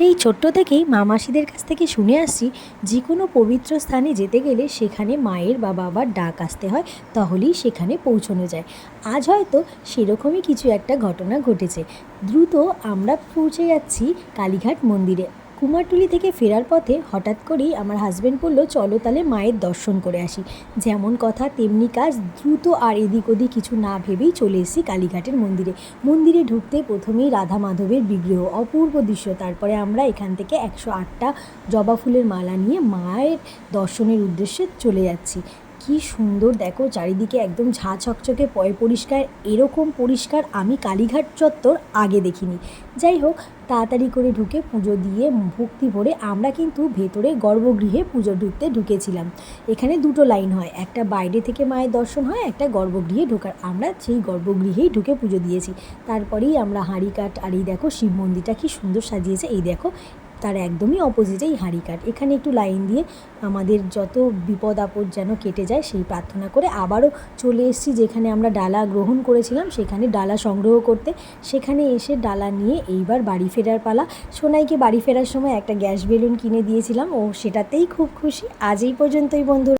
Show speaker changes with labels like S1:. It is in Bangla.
S1: এই ছোট্ট থেকেই মামাসিদের কাছ থেকে শুনে আসছি যে কোনো পবিত্র স্থানে যেতে গেলে সেখানে মায়ের বা বাবার ডাক আসতে হয়, তাহলেই সেখানে পৌঁছানো যায়। আজ হয়তো সেরকমই কিছু একটা ঘটনা ঘটেছে। দ্রুত আমরা পৌঁছে যাচ্ছি কালীঘাট মন্দিরে। কুমারটুলি থেকে ফেরার পথে হঠাৎ করেই আমার হাজব্যান্ড বলল, চলো তাহলে মায়ের দর্শন করে আসি। যেমন কথা, তেমনি কাজ, দ্রুত আর এদিক ওদিক কিছু না ভেবেই চলে এসেছি কালীঘাটের মন্দিরে। মন্দিরে ঢুকতে প্রথমেই রাধা মাধবের বিগ্রহ, অপূর্ব দৃশ্য, তারপরে আমরা এখান থেকে একশো আটটা জবা ফুলের মালা নিয়ে মায়ের দর্শনের উদ্দেশ্যে চলে যাচ্ছি। কি সুন্দর, দেখো চারিদিকে একদম ঝাঁ ছকচকে পয় পরিষ্কার, এরকম পরিষ্কার আমি কালীঘাট চত্বর আগে দেখিনি। যাই হোক, তাড়াতাড়ি করে ঢুকে পুজো দিয়ে ভক্তি ভরে আমরা কিন্তু ভেতরে গর্ভগৃহে পুজো ঢুকতে ঢুকেছিলাম। এখানে দুটো লাইন হয়, একটা বাইরে থেকে মায়ের দর্শন হয়, একটা গর্ভগৃহে ঢোকার। আমরা সেই গর্ভগৃহেই ঢুকে পুজো দিয়েছি। তারপরেই আমরা হাঁড়ি কাঠ আর এই দেখো শিব মন্দিরটা কি সুন্দর সাজিয়েছে, এই দেখো তার একদমই অপোজিটেই হাঁড়ি কাঠ। এখানে একটু লাইন দিয়ে আমাদের যত বিপদ আপদ যেন কেটে যায়, সেই প্রার্থনা করে আবারও চলে এসেছি যেখানে আমরা ডালা গ্রহণ করেছিলাম, সেখানে ডালা সংগ্রহ করতে। সেখানে এসে ডালা নিয়ে এইবার বাড়ি ফেরার পালা। সোনাইকে বাড়ি ফেরার সময় একটা গ্যাস বেলুন কিনে দিয়েছিলাম, ও সেটাতেই খুব খুশি। আজ এই পর্যন্তই বন্ধু